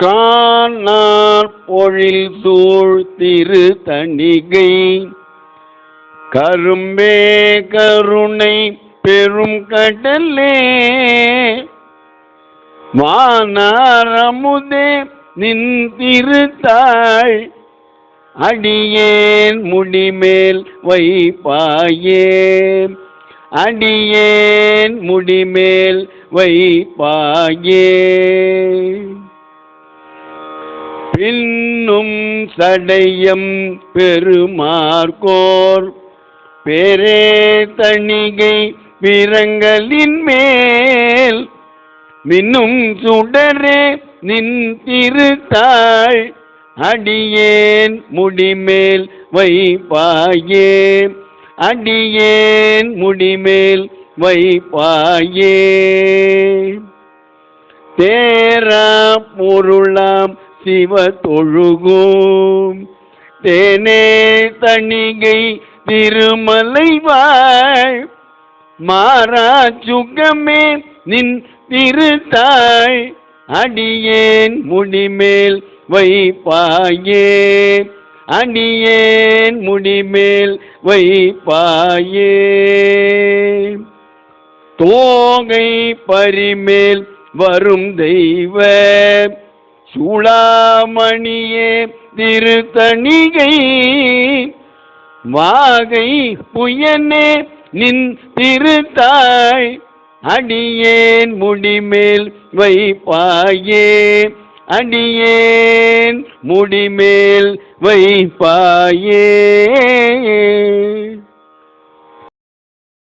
காணார் பொழில் சூழ் திரு தணிகை கரும்பே கருணை பெரும் கடலே. வானாரமுதே நின் திருத்தாள். அடியேன் முடிமேல் வைப்பாயே. அடியேன் முடிமேல் வைப்பாயே. பின்னும் சடையம் பெருமார்கோர். பெரே தணிகை பிறங்களின் மேல். மின்னும் சுடரே நின் திருத்தாள். அடியேன் முடிமேல் வைப்பாயே. அடியேன் முடிமேல் வைப்பாயே. தேரா பொருளாம் சிவ தொழுகும் தேனே தணிகை திருமலை வாழ். மாறா சுகமே நின் திருத்தாய். அடியேன் முடிமேல் வைப்பாயே. அடியேன் முடிமேல் வைப்பாயே. தோகை பரிமேல் வரும் தெய்வ சூளாமணியே திருத்தணிகை வாகை புயனே நின் திருத்தாய் அடியேன் முடிமேல் வைப்பாயே அடியேன் முடிமேல் வைப்பாயே.